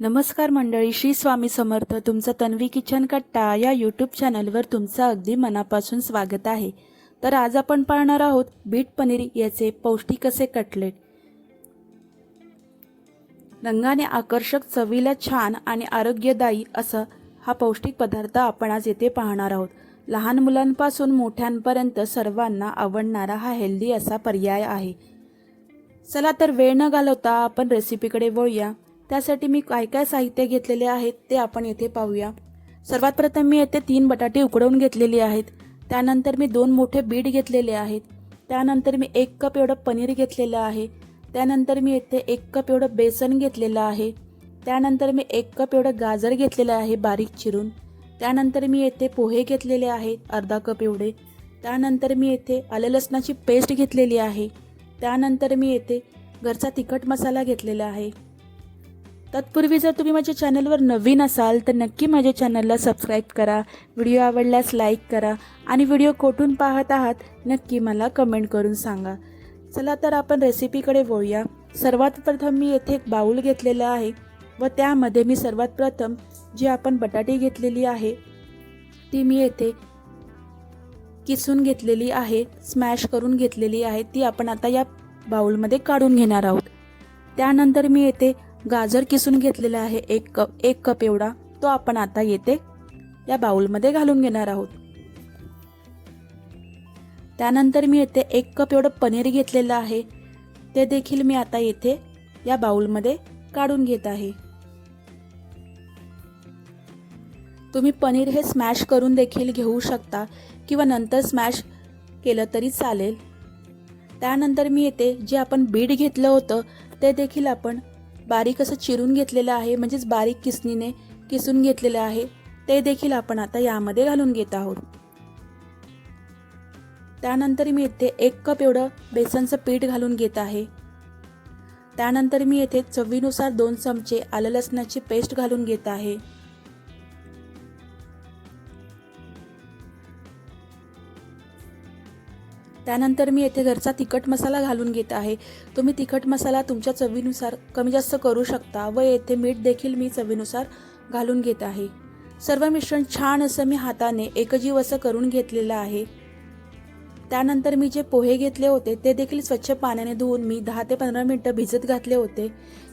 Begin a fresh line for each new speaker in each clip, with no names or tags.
नमस्कार मंडळी श्री स्वामी समर्थ. तुमचं तन्वी किचन कट्टा या यूट्यूब चॅनलवर तुमचं अगदी मनापासून स्वागत आहे. तर आज आपण पाहणार आहोत बीट पनीर याचे पौष्टिक असे कटलेट. रंगाने आकर्षक चवीला छान आणि आरोग्यदायी असा हा पौष्टिक पदार्थ आपण आज येथे पाहणार आहोत. लहान मुलांपासून मोठ्यांपर्यंत सर्वांना आवडणारा हा हेल्दी असा पर्याय आहे. चला तर वेळ न घालवता आपण रेसिपीकडे वळूया. त्यासाठी मी काय काय साहित्य घेतलेले आहेत ते आपण येथे पाहूया. सर्वात प्रथम मी येथे तीन बटाटे उकडवून घेतलेले आहेत. त्यानंतर मी दोन मोठे बीट घेतलेले आहेत. त्यानंतर मी एक कप एवढं पनीर घेतलेलं आहे. त्यानंतर मी येथे एक कप एवढं बेसन घेतलेलं आहे. त्यानंतर मी एक कप एवढं गाजर घेतलेलं आहे बारीक चिरून. त्यानंतर मी येथे पोहे घेतलेले आहेत अर्धा कप एवढे. त्यानंतर मी येथे आलं लसणाची पेस्ट घेतलेली आहे. त्यानंतर मी येथे घरचा तिखट मसाला घेतलेला आहे. तत्पूर्वी जर तुम्ही माझ्या चॅनलवर नवीन असाल तर नक्की माझ्या चॅनलला सबस्क्राईब करा. व्हिडिओ आवडल्यास लाईक करा आणि व्हिडिओ कोठून पाहत आहात नक्की मला कमेंट करून सांगा. चला तर आपण रेसिपीकडे वळूया. सर्वात प्रथम मी येथे एक बाऊल घेतलेला आहे व त्यामध्ये मी सर्वात प्रथम जी आपण बटाटे घेतलेली आहे ती मी येथे किसून घेतलेली आहे स्मॅश करून घेतलेली आहे ती आपण आता या बाऊलमध्ये काढून घेणार आहोत. त्यानंतर मी येथे गाजर किसून घेतलेला आहे एक कप एक कप एवढा. तो आपण आता येते या बाउलमध्ये घालून घेणार आहोत. त्यानंतर मी येथे एक कप एवढं पनीर घेतलेलं आहे. ते देखील मी आता येथे या बाउलमध्ये काढून घेत आहे. तुम्ही पनीर हे स्मॅश करून देखील घेऊ शकता किंवा नंतर स्मॅश केलं तरी चालेल. त्यानंतर मी येते जे आपण बीट घेतलं होतं ते देखील आपण बारीक असं चिरून घेतलेलं आहे म्हणजेच बारीक किसणीने किसून घेतलेलं आहे ते देखील आपण आता यामध्ये घालून घेत आहोत. त्यानंतर मी येथे एक कप एवढं बेसनचं पीठ घालून घेत आहे. त्यानंतर मी येथे चवीनुसार दोन चमचे आलं लसणाची पेस्ट घालून घेत आहे. त्यानंतर मी येथे घरचा तिखट मसाला घालून घेत आहे. तुम्ही तिखट मसाला तुमच्या चवीनुसार कमी जास्त करू शकता व येथे मीठ देखील मी चवीनुसार घालून घेत आहे. सर्व मिश्रण छान असं मी हाताने एकजीव असं करून घेतलेलं आहे. त्यानंतर मी जे पोहे घेतले होते ते देखील स्वच्छ पाण्याने धुवून मी दहा ते पंधरा मिनटं भिजत घातले होते.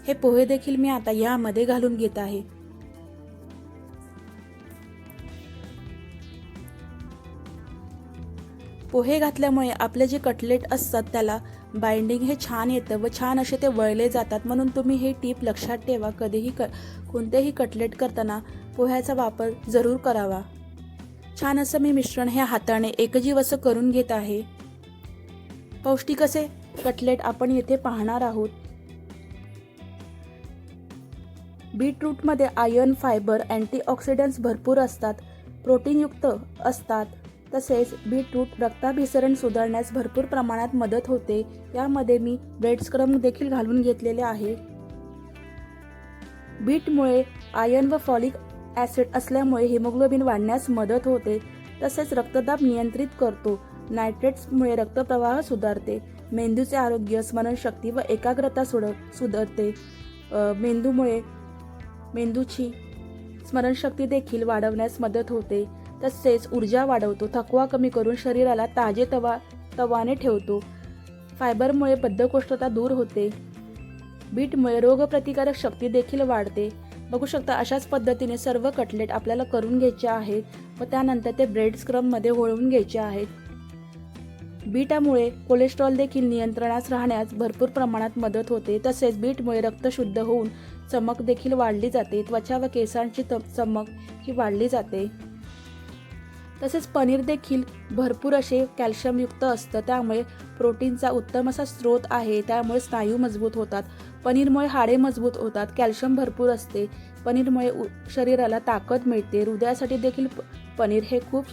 हे पोहे देखील मी आता यामध्ये घालून घेत आहे. पोहे घातल्यामुळे आपले जे कटलेट असतात त्याला बाइंडिंग हे छान येतं व छान असे ते वळले जातात. म्हणून तुम्ही हे टीप लक्षात ठेवा. कधीही क कोणतेही कटलेट करताना पोह्याचा वापर जरूर करावा. छान असं मी मिश्रण हे हाताने एकजीव असं करून घेत आहे. पौष्टिक असे कटलेट आपण येथे पाहणार आहोत. बीटरूटमध्ये आयर्न फायबर अँटीऑक्सिडंट्स भरपूर असतात. प्रोटीनयुक्त असतात. तसेच बीटरूट रक्ताभिसरण सुधारण्यास भरपूर प्रमाणात मदत होते. यामध्ये मी ब्रेड स्क्रम देखील घालून घेतलेले आहे. बीटमुळे आयर्न व फॉलिक ॲसिड असल्यामुळे हिमोग्लोबिन वाढण्यास मदत होते. तसेच रक्तदाब नियंत्रित करतो. नायट्रेट्समुळे रक्तप्रवाह सुधारते. मेंदूचे आरोग्य स्मरणशक्ती व एकाग्रता सुड सुधारते. मेंदूमुळे मेंदूची स्मरणशक्ती देखील वाढवण्यास मदत होते. तसेच ऊर्जा वाढवतो थकवा कमी करून शरीराला ताजे तवा तवाने ठेवतो. फायबरमुळे बद्धकोष्ठता दूर होते. बीटमुळे रोगप्रतिकारक शक्ती देखील वाढते. बघू शकता अशाच पद्धतीने सर्व कटलेट आपल्याला करून घ्यायचे आहेत व त्यानंतर ते ब्रेड स्क्रममध्ये वळवून घ्यायचे आहेत. बीटामुळे कोलेस्ट्रॉल देखील नियंत्रणास राहण्यास भरपूर प्रमाणात मदत होते. तसेच बीटमुळे रक्त शुद्ध होऊन चमक देखील वाढली जाते. त्वचा व केसांची चमक ही वाढली जाते. तसेच पनीर देखील भरपूर असे कॅल्शियमयुक्त असतं. त्यामुळे प्रोटीनचा उत्तम असा स्रोत आहे. त्यामुळे स्नायू मजबूत होतात. पनीरमुळे हाडे मजबूत होतात. कॅल्शियम भरपूर असते. पनीरमुळे उ- शरीराला ताकद मिळते. हृदयासाठी देखील प- पनीर हे खूप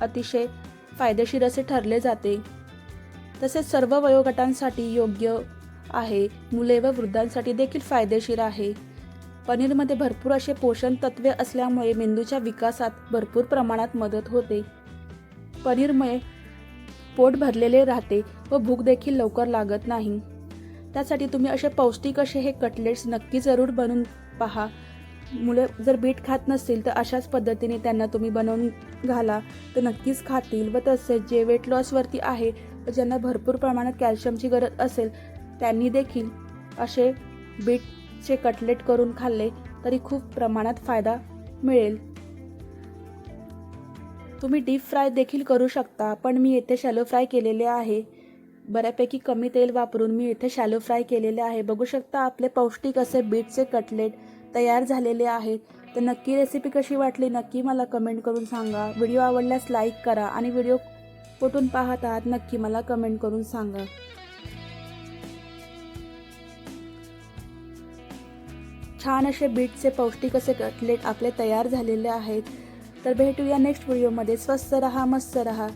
अतिशय फायदेशीर असे ठरले जाते. तसेच सर्व वयोगटांसाठी योग्य आहे. मुले व वृद्धांसाठी देखील फायदेशीर आहे. पनीरमध्ये भरपूर असे पोषण तत्वे असल्यामुळे मेंदूच्या विकासात भरपूर प्रमाणात मदत होते. पनीरमुळे पोट भरलेले राहते व भूक देखील लवकर लागत नाही. त्यासाठी तुम्ही असे पौष्टिक असे हे कटलेट्स नक्की जरूर बनवून पहा. मुलं जर बीट खात नसतील तर अशाच पद्धतीने त्यांना तुम्ही बनवून घाला. तर नक्कीच खातील व तसेच जे वेट लॉसवरती आहे व ज्यांना भरपूर प्रमाणात कॅल्शियमची गरज असेल त्यांनी देखील असे बीट चे कटलेट करून खाल्ले तरी खूप प्रमाणात फायदा मिळेल. तुम्ही डीप फ्राय देखील करू शकता पण मी येथे शॅलो फ्राय केलेले आहे. बऱ्यापैकी कमी तेल वापरून मी येथे शॅलो फ्राय केलेले आहे. बघू शकता आपले पौष्टिक असे बीटचे कटलेट तयार झालेले आहेत. तर नक्की रेसिपी कशी वाटली नक्की मला कमेंट करून सांगा. व्हिडिओ आवडल्यास लाईक करा आणि व्हिडिओ कुठून पाहत आहात नक्की मला कमेंट करून सांगा. छान असे बीटचे पौष्टिक असे कटलेट आपले तयार झालेले आहेत. तर भेटूया नेक्स्ट व्हिडिओमध्ये स्वस्त रहा मस्त रहा.